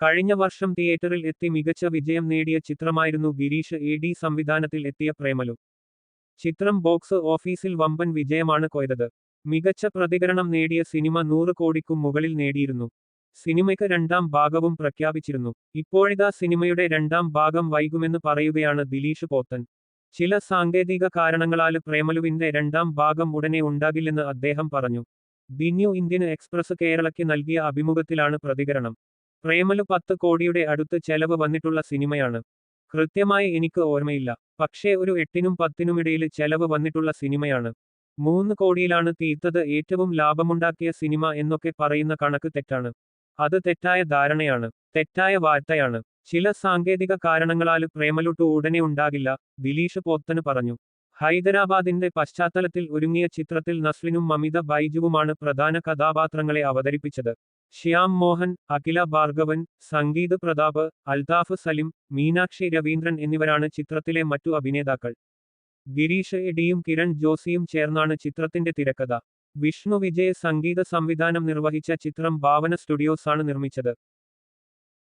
കഴിഞ്ഞ വർഷം തിയേറ്ററിൽ എത്തി മികച്ച വിജയം നേടിയ ചിത്രമായിരുന്നു ഗിരീഷ് എ ഡി സംവിധാനത്തിൽ എത്തിയ പ്രേമലു. ചിത്രം ബോക്സ് ഓഫീസിൽ വമ്പൻ വിജയമാണ് കൊയ്തത്. മികച്ച പ്രതികരണം നേടിയ സിനിമ നൂറ് കോടിക്കും മുകളിൽ നേടിയിരുന്നു. സിനിമയ്ക്ക് രണ്ടാം ഭാഗവും പ്രഖ്യാപിച്ചിരുന്നു. ഇപ്പോഴിതാ സിനിമയുടെ രണ്ടാം ഭാഗം വൈകുമെന്ന് പറയുകയാണ് ദിലീഷ് പോത്തൻ. ചില സാങ്കേതിക കാരണങ്ങളാൽ പ്രേമലുവിന്റെ രണ്ടാം ഭാഗം ഉടനെ ഉണ്ടാകില്ലെന്ന് അദ്ദേഹം പറഞ്ഞു. ദി ന്യൂ ഇന്ത്യൻ എക്സ്പ്രസ് കേരളയ്ക്ക് നൽകിയ അഭിമുഖത്തിലാണ് പ്രതികരണം. പ്രേമലു പത്ത് കോടിയുടെ അടുത്ത് ചെലവ് വന്നിട്ടുള്ള സിനിമയാണ്. കൃത്യമായി എനിക്ക് ഓർമ്മയില്ല. പക്ഷേ ഒരു എട്ടിനും പത്തിനുമിടയിൽ ചെലവ് വന്നിട്ടുള്ള സിനിമയാണ്. മൂന്ന് കോടിയിലാണ് തീർത്തത് ഏറ്റവും ലാഭമുണ്ടാക്കിയ സിനിമ എന്നൊക്കെ പറയുന്ന കണക്ക് തെറ്റാണ്. അത് തെറ്റായ ധാരണയാണ്. തെറ്റായ വാർത്തയാണ്. ചില സാങ്കേതിക കാരണങ്ങളാൽ പ്രേമലുട്ടു ഉടനെ ഉണ്ടാകില്ല ദിലീഷ് പോത്തന് പറഞ്ഞു. ഹൈദരാബാദിന്റെ പശ്ചാത്തലത്തിൽ ഒരുങ്ങിയ ചിത്രത്തിൽ നസ്ലിനും മമിത ബൈജുവുമാണ് പ്രധാന കഥാപാത്രങ്ങളെ അവതരിപ്പിച്ചത്. ശ്യാം മോഹൻ അഖില ഭാർഗവൻ സംഗീത് പ്രതാപ് അൽതാഫ് സലിം മീനാക്ഷി രവീന്ദ്രൻ എന്നിവരാണ് ചിത്രത്തിലെ മറ്റു അഭിനേതാക്കൾ. ഗിരീഷ് എഡിയും കിരൺ ജോസിയും ചേർന്നാണ് ചിത്രത്തിന്റെ തിരക്കഥ. വിഷ്ണു വിജയ് സംഗീത സംവിധാനം നിർവഹിച്ച ചിത്രം ഭാവന സ്റ്റുഡിയോസാണ് നിർമ്മിച്ചത്.